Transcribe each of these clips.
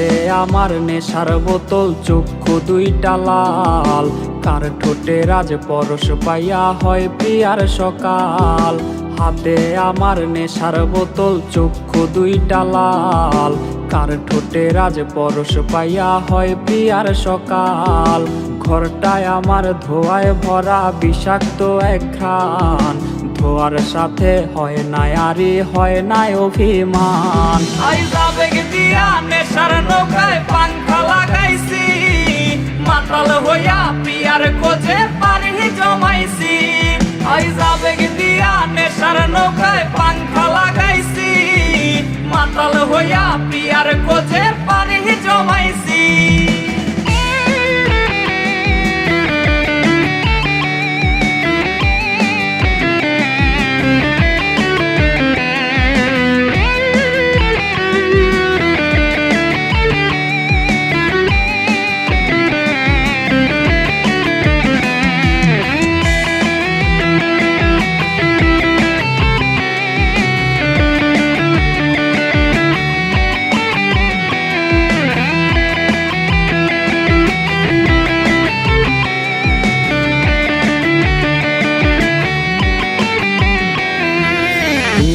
আমার নেশার বোতল, চক্ষু দুইটা লাল। কার ঠোঁটে রাজ পরশ পাইয়া হয় প্রিয়ার সকাল। হাতে আমার নেশার বোতল, চক্ষু দুইটা লাল। কার ঠোঁটে রাজ পরশ পাইয়া হয় প্রিয়ার সকাল। ঘরটায় আমার ধোয়ায় ভরা বিষাক্ত এক ঘ্রাণ ধোয়ার সাথে হয় না আরে হয় না অভিমান। নেশার নৌকায় পাংখা লাগাইছি। মাতাল হইয়া পিয়ার কোজে পানি জমাইছি। আই যাবে দিয়া নেশার নৌকায় পাংখা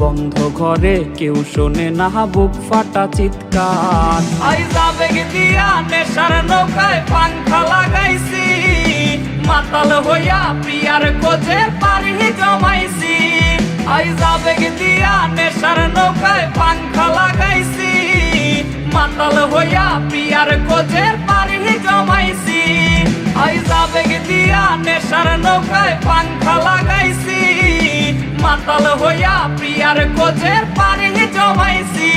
বন্ধ ঘরে কেউ শোনে না, বুক ফাটা চিৎকার। আইজা বেগ দিয়া নেশার নৌকায় পাংখা লাগাইছি। মাতাল হইয়া পিয়ার কোজে পারি জমাইছি। আইজা বেগ দিয়া নেশার নৌকায় পাংখা লাগাইছি। মাতাল হইয়া পিয়ার কোজে পারি জমাইছি। আইজা বেগ দিয়া নেশার নৌকায় পাংখা লাগাইছি। মাতাল কোচের পানি জমাইছি।